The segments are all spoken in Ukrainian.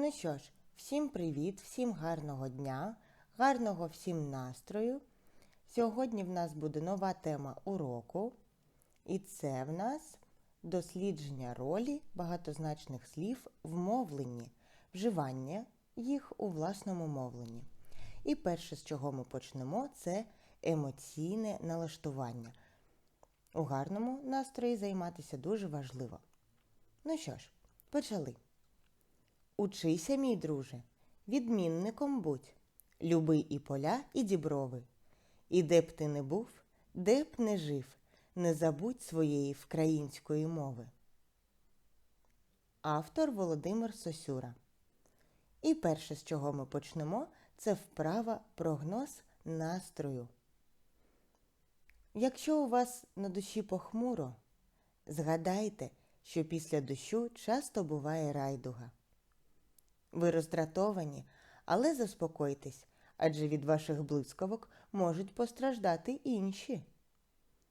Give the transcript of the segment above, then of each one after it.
Ну що ж, всім привіт, всім гарного дня, гарного всім настрою. Сьогодні в нас буде нова тема уроку, і це в нас дослідження ролі багатозначних слів в мовленні, вживання їх у власному мовленні. І перше, з чого ми почнемо, це емоційне налаштування. У гарному настрої займатися дуже важливо. Ну що ж, почали. Учися, мій друже, відмінником будь, люби і поля, і діброви. І де б ти не був, де б не жив, не забудь своєї вкраїнської мови. Автор Володимир Сосюра. І перше, з чого ми почнемо, це вправа прогноз настрою. Якщо у вас на душі похмуро, згадайте, що після дощу часто буває райдуга. Ви роздратовані, але заспокойтесь, адже від ваших блискавок можуть постраждати інші.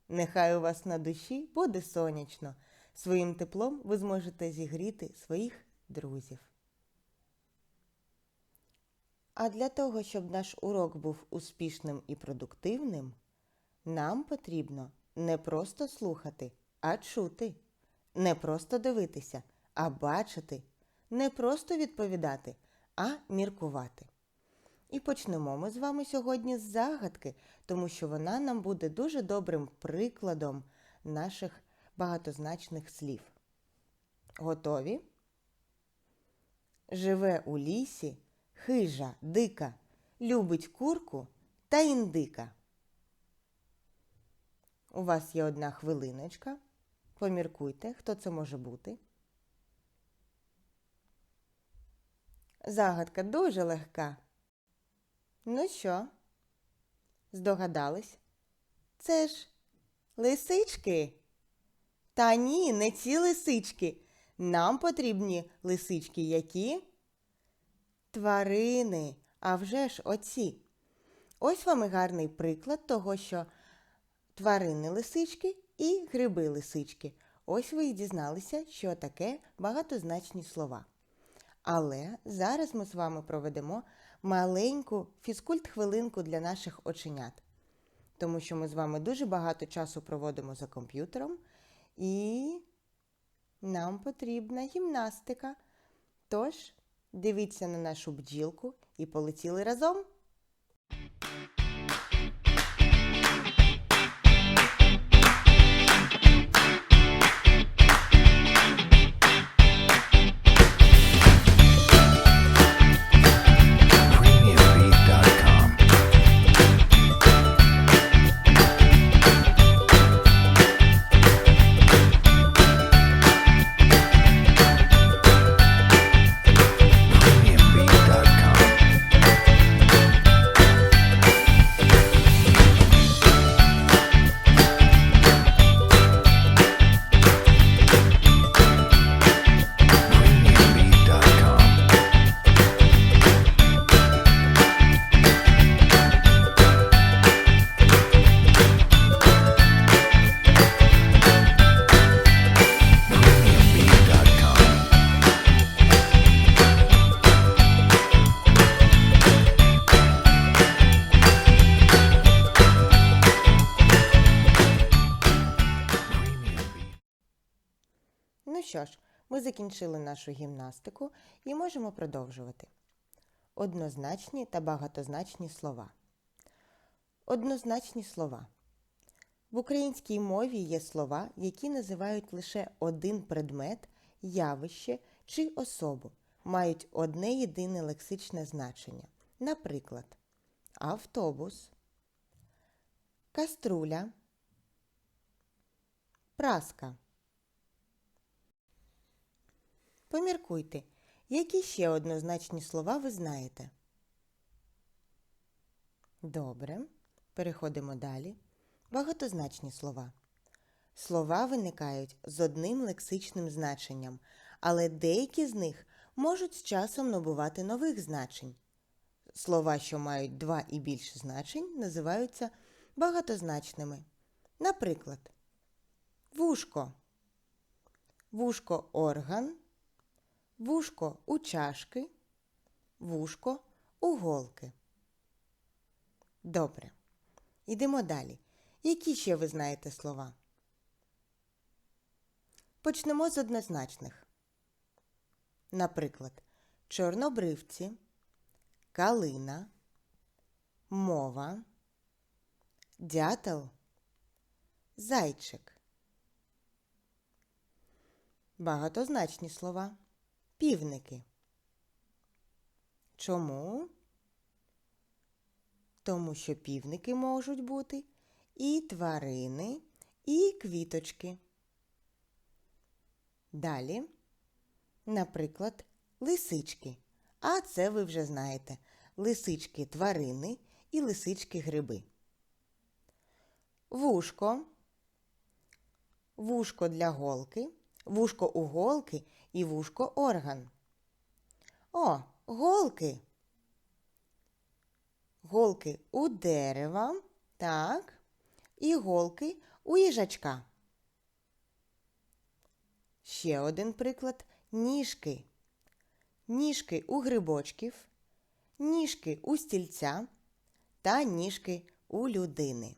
Нехай у вас на душі буде сонячно. Своїм теплом ви зможете зігріти своїх друзів. А для того, щоб наш урок був успішним і продуктивним, нам потрібно не просто слухати, а чути, не просто дивитися, а бачити, не просто відповідати, а міркувати. І почнемо ми з вами сьогодні з загадки, тому що вона нам буде дуже добрим прикладом наших багатозначних слів. Готові? Живе у лісі, хижа, дика, любить курку та індика. У вас є одна хвилиночка. Поміркуйте, хто це може бути. Загадка дуже легка. Ну що? Здогадались? Це ж лисички. Та ні, не ці лисички. Нам потрібні лисички які? Тварини, а вже ж оці. Ось вам і гарний приклад того, що тварини лисички і гриби лисички. Ось ви і дізналися, що таке багатозначні слова. Але зараз ми з вами проведемо маленьку фізкульт-хвилинку для наших оченят, тому що ми з вами дуже багато часу проводимо за комп'ютером, і нам потрібна гімнастика. Тож, дивіться на нашу бджілку і полетіли разом. Ми закінчили нашу гімнастику і можемо продовжувати. Однозначні та багатозначні слова. Однозначні слова. В українській мові є слова, які називають лише один предмет, явище чи особу, мають одне єдине лексичне значення. Наприклад, автобус, каструля, праска. Поміркуйте, які ще однозначні слова ви знаєте. Добре. Переходимо далі. Багатозначні слова. Слова виникають з одним лексичним значенням, але деякі з них можуть з часом набувати нових значень. Слова, що мають два і більше значень, називаються багатозначними. Наприклад, вушко. Вушко орган, вушко у чашки, вушко у голки. Добре. Йдемо далі. Які ще ви знаєте слова? Почнемо з однозначних. Наприклад, чорнобривці, калина, мова, дятел, зайчик. Багатозначні слова. Півники. Чому? Тому що півники можуть бути і тварини, і квіточки. Далі, наприклад, лисички. А це ви вже знаєте. Лисички тварини і лисички гриби. Вушко. Вушко для голки, вушко у голки і вушко орган. О, голки. Голки у дерева, так, і голки у їжачка. Ще один приклад ніжки. Ніжки у грибочків, ніжки у стільця та ніжки у людини.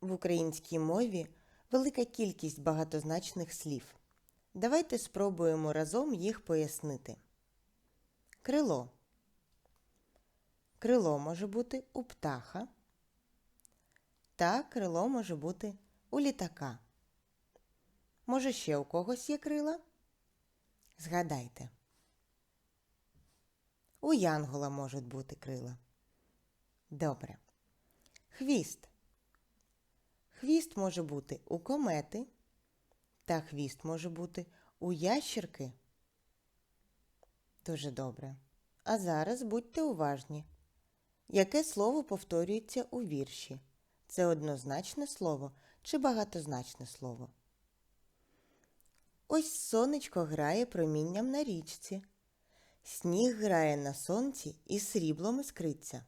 В українській мові велика кількість багатозначних слів. Давайте спробуємо разом їх пояснити. Крило. Крило може бути у птаха, та крило може бути у літака. Може, ще у когось є крила? Згадайте. У янгола можуть бути крила. Добре. Хвіст. Хвіст може бути у комети, та хвіст може бути у ящірки. Дуже добре. А зараз будьте уважні. Яке слово повторюється у вірші? Це однозначне слово чи багатозначне слово? Ось сонечко грає промінням на річці. Сніг грає на сонці і сріблом іскриться.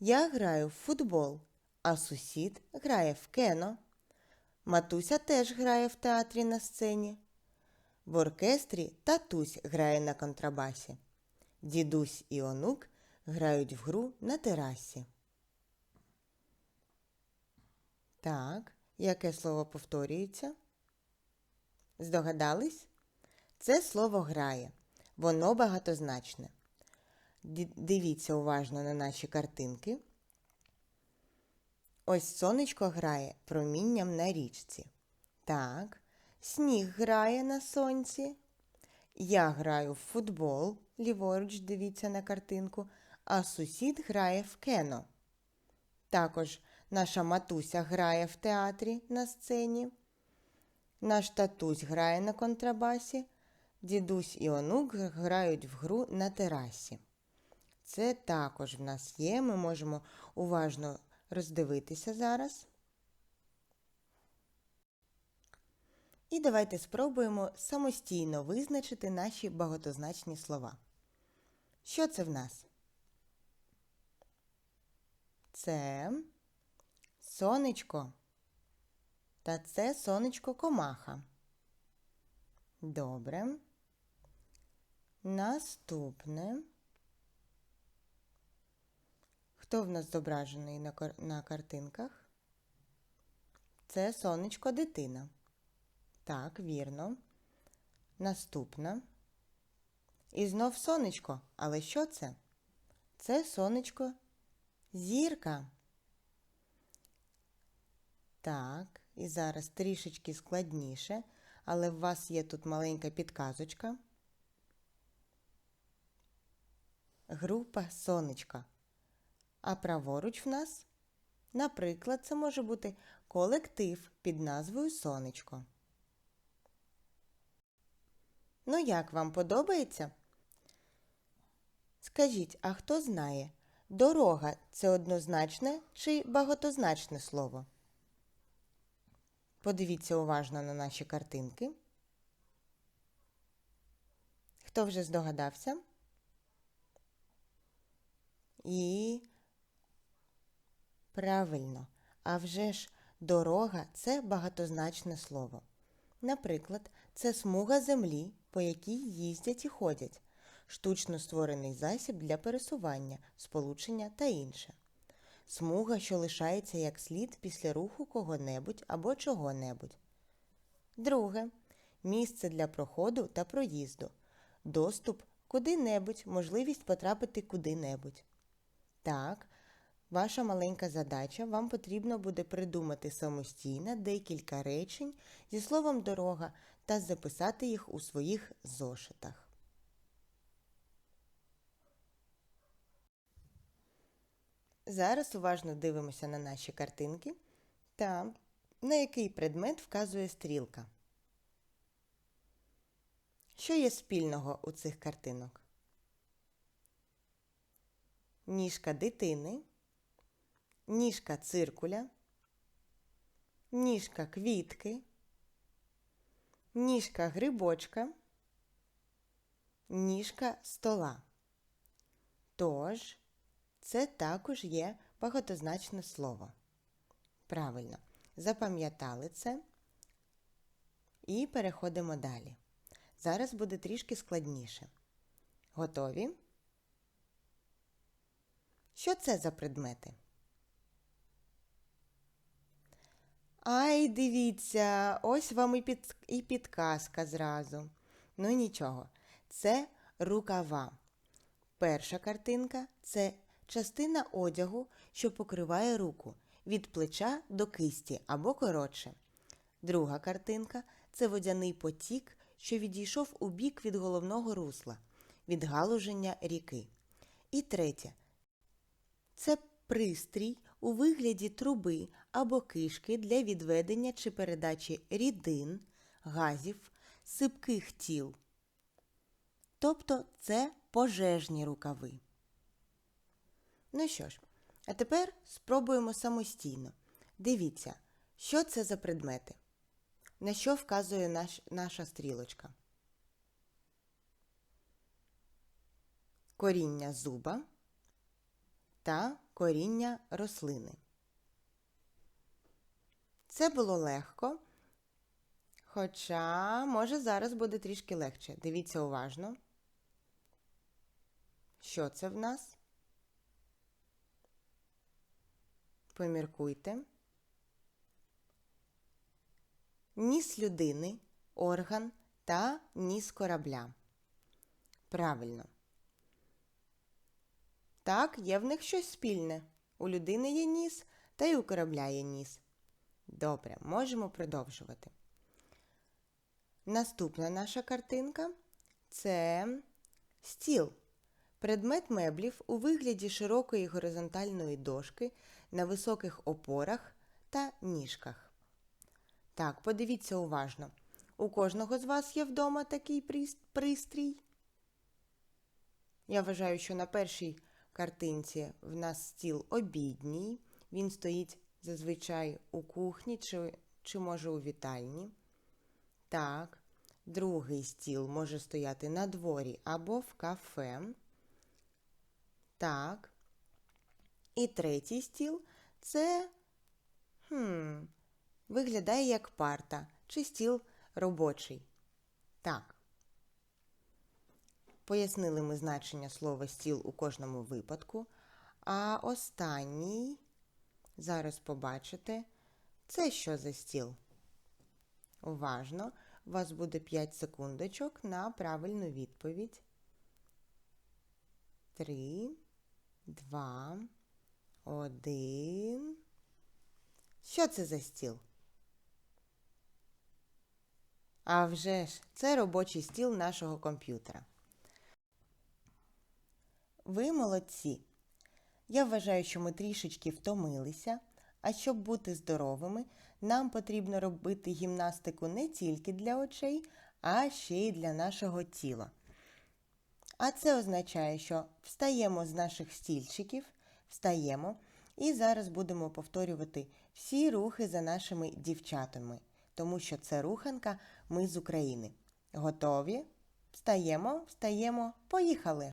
Я граю в футбол, а сусід грає в кено. Матуся теж грає в театрі на сцені. В оркестрі татусь грає на контрабасі. Дідусь і онук грають в гру на терасі. Так, яке слово повторюється? Здогадались? Це слово грає. Воно багатозначне. Дивіться уважно на наші картинки. Ось сонечко грає промінням на річці. Так, сніг грає на сонці. Я граю в футбол, ліворуч дивіться на картинку, а сусід грає в кено. Також наша матуся грає в театрі на сцені. Наш татусь грає на контрабасі, дідусь і онук грають в гру на терасі. Це також в нас є, ми можемо уважно роздивитися зараз. І давайте спробуємо самостійно визначити наші багатозначні слова. Що це в нас? Це сонечко. Та це сонечко комаха. Добре. Наступне. Хто в нас зображений на, кар- на картинках? Це сонечко дитина. Так, вірно. Наступна. І знов сонечко. Але що це? Це сонечко зірка. Так, і зараз трішечки складніше, але в вас є тут маленька підказочка. Група сонечка. А праворуч в нас, наприклад, це може бути колектив під назвою Сонечко. Ну, як вам подобається? Скажіть, а хто знає, дорога це однозначне чи багатозначне слово? Подивіться уважно на наші картинки. Хто вже здогадався? І правильно, а вже ж дорога це багатозначне слово. Наприклад, це смуга землі, по якій їздять і ходять. штучно створений засіб для пересування, сполучення та інше. Смуга, що лишається як слід після руху кого-небудь або чого-небудь. Друге місце для проходу та проїзду, доступ куди-небудь, можливість потрапити куди-небудь. Так, ваша маленька задача вам потрібно буде придумати самостійно декілька речень зі словом дорога та записати їх у своїх зошитах. Зараз уважно дивимося на наші картинки та на який предмет вказує стрілка. Що є спільного у цих картинок? Ніжка дитини, ніжка циркуля, ніжка квітки, ніжка грибочка, ніжка стола. Тож, це також є багатозначне слово. Правильно, запам'ятали це і переходимо далі. Зараз буде трішки складніше. Готові? Що це за предмети? Ай, дивіться, ось вам і, під, і підказка зразу. Ну нічого, це рукава. Перша картинка це частина одягу, що покриває руку від плеча до кисті або коротше. Друга картинка це водяний потік, що відійшов у бік від головного русла, від галуження ріки. І третє це пристрій у вигляді труби або кишки для відведення чи передачі рідин, газів, сипких тіл. Тобто це пожежні рукави. Ну що ж, а тепер спробуємо самостійно. Дивіться, що це за предмети, на що вказує наш, наша стрілочка. Коріння зуба та коріння рослини. Це було легко, хоча, може, зараз буде трішки легше. Дивіться уважно. Що це в нас? Поміркуйте. Ніс людини, орган та ніс корабля. Правильно. Так, є в них щось спільне. У людини є ніс, та й у корабля є ніс. Добре, можемо продовжувати. Наступна наша картинка це стіл. Предмет меблів у вигляді широкої горизонтальної дошки на високих опорах та ніжках. Так, подивіться уважно. У кожного з вас є вдома такий пристрій. Я вважаю, що на першій картинці в нас стіл обідній. Він стоїть зазвичай у кухні чи, чи може у вітальні. Так, другий стіл може стояти на дворі або в кафе. Так. І третій стіл це хм, виглядає як парта чи стіл робочий. Так. Пояснили ми значення слова стіл у кожному випадку. А останній, зараз побачите, це що за стіл? Уважно, у вас буде 5 секундочок на правильну відповідь. 3, 2, 1. Що це за стіл? А вже ж, це робочий стіл нашого комп'ютера. Ви молодці. Я вважаю, що ми трішечки втомилися, а щоб бути здоровими, нам потрібно робити гімнастику не тільки для очей, а ще й для нашого тіла. А це означає, що встаємо з наших стільчиків, встаємо і зараз будемо повторювати всі рухи за нашими дівчатами, тому що це руханка ми з України. Готові? Встаємо, встаємо, поїхали!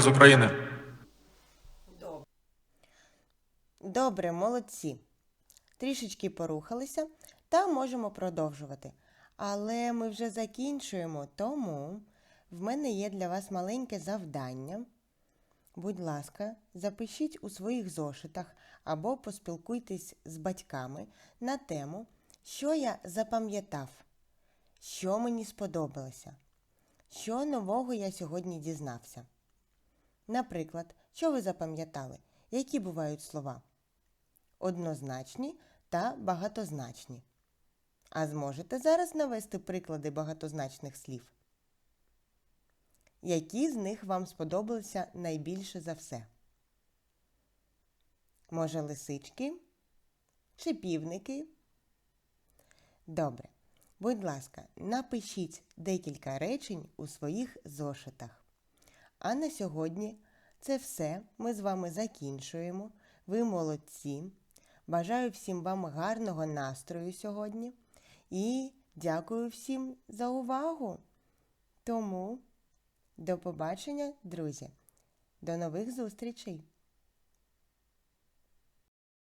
З України. Добре, молодці. Трішечки порухалися та можемо продовжувати. Але ми вже закінчуємо, тому в мене є для вас маленьке завдання. Будь ласка, запишіть у своїх зошитах або поспілкуйтесь з батьками на тему, що я запам'ятав, що мені сподобалося, що нового я сьогодні дізнався. Наприклад, що ви запам'ятали? Які бувають слова? Однозначні та багатозначні. А зможете зараз навести приклади багатозначних слів? Які з них вам сподобалися найбільше за все? Може, лисички чи півники? Добре. Будь ласка, напишіть декілька речень у своїх зошитах. А на сьогодні це все. Ми з вами закінчуємо. Ви молодці. Бажаю всім вам гарного настрою сьогодні і дякую всім за увагу. Тому до побачення, друзі. До нових зустрічей!